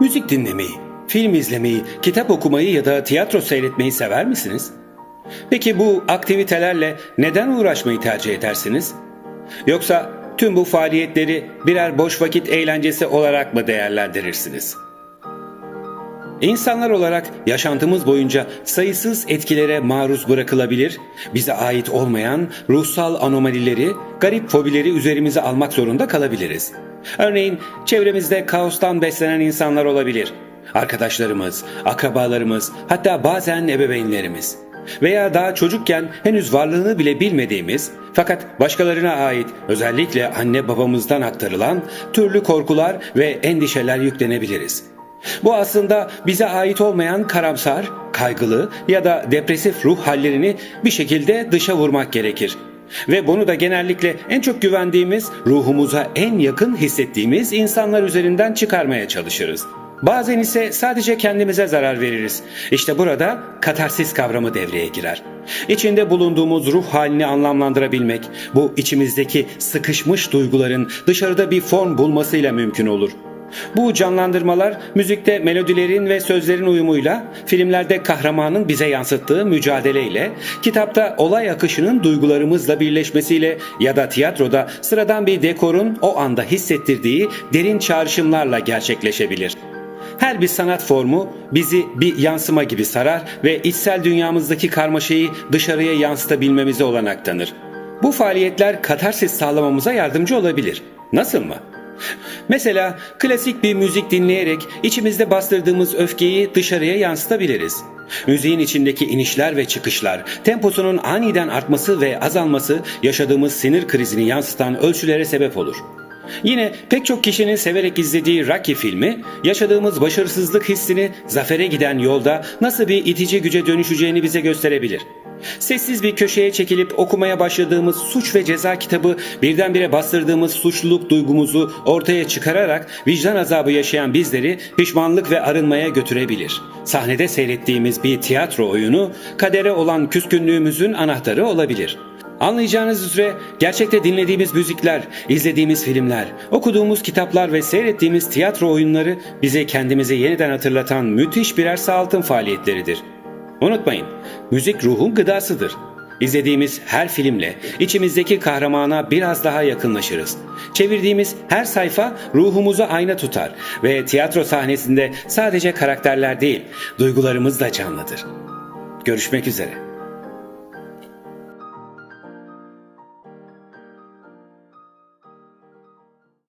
Müzik dinlemeyi, film izlemeyi, kitap okumayı ya da tiyatro seyretmeyi sever misiniz? Peki bu aktivitelerle neden uğraşmayı tercih edersiniz? Yoksa tüm bu faaliyetleri birer boş vakit eğlencesi olarak mı değerlendirirsiniz? İnsanlar olarak yaşantımız boyunca sayısız etkilere maruz bırakılabilir, bize ait olmayan ruhsal anomalileri, garip fobileri üzerimize almak zorunda kalabiliriz. Örneğin çevremizde kaostan beslenen insanlar olabilir. Arkadaşlarımız, akrabalarımız, hatta bazen ebeveynlerimiz. Veya daha çocukken henüz varlığını bile bilmediğimiz fakat başkalarına ait özellikle anne babamızdan aktarılan türlü korkular ve endişeler yüklenebiliriz. Bu aslında bize ait olmayan karamsar, kaygılı ya da depresif ruh hallerini bir şekilde dışa vurmak gerekir. Ve bunu da genellikle en çok güvendiğimiz, ruhumuza en yakın hissettiğimiz insanlar üzerinden çıkarmaya çalışırız. Bazen ise sadece kendimize zarar veririz. İşte burada katarsis kavramı devreye girer. İçinde bulunduğumuz ruh halini anlamlandırabilmek, bu içimizdeki sıkışmış duyguların dışarıda bir form bulmasıyla mümkün olur. Bu canlandırmalar müzikte melodilerin ve sözlerin uyumuyla, filmlerde kahramanın bize yansıttığı mücadeleyle, kitapta olay akışının duygularımızla birleşmesiyle ya da tiyatroda sıradan bir dekorun o anda hissettirdiği derin çağrışımlarla gerçekleşebilir. Her bir sanat formu bizi bir yansıma gibi sarar ve içsel dünyamızdaki karmaşayı dışarıya yansıtabilmemize olanak tanır. Bu faaliyetler katarsis sağlamamıza yardımcı olabilir. Nasıl mı? Mesela klasik bir müzik dinleyerek içimizde bastırdığımız öfkeyi dışarıya yansıtabiliriz. Müziğin içindeki inişler ve çıkışlar, temposunun aniden artması ve azalması yaşadığımız sinir krizini yansıtan ölçülere sebep olur. Yine pek çok kişinin severek izlediği Rocky filmi, yaşadığımız başarısızlık hissini zafere giden yolda nasıl bir itici güce dönüşeceğini bize gösterebilir. Sessiz bir köşeye çekilip okumaya başladığımız suç ve ceza kitabı birdenbire bastırdığımız suçluluk duygumuzu ortaya çıkararak vicdan azabı yaşayan bizleri pişmanlık ve arınmaya götürebilir. Sahnede seyrettiğimiz bir tiyatro oyunu kadere olan küskünlüğümüzün anahtarı olabilir. Anlayacağınız üzere gerçekte dinlediğimiz müzikler, izlediğimiz filmler, okuduğumuz kitaplar ve seyrettiğimiz tiyatro oyunları bize kendimizi yeniden hatırlatan müthiş birer sağaltım faaliyetleridir. Unutmayın, müzik ruhun gıdasıdır. İzlediğimiz her filmle içimizdeki kahramana biraz daha yakınlaşırız. Çevirdiğimiz her sayfa ruhumuzu ayna tutar ve tiyatro sahnesinde sadece karakterler değil, duygularımız da canlıdır. Görüşmek üzere.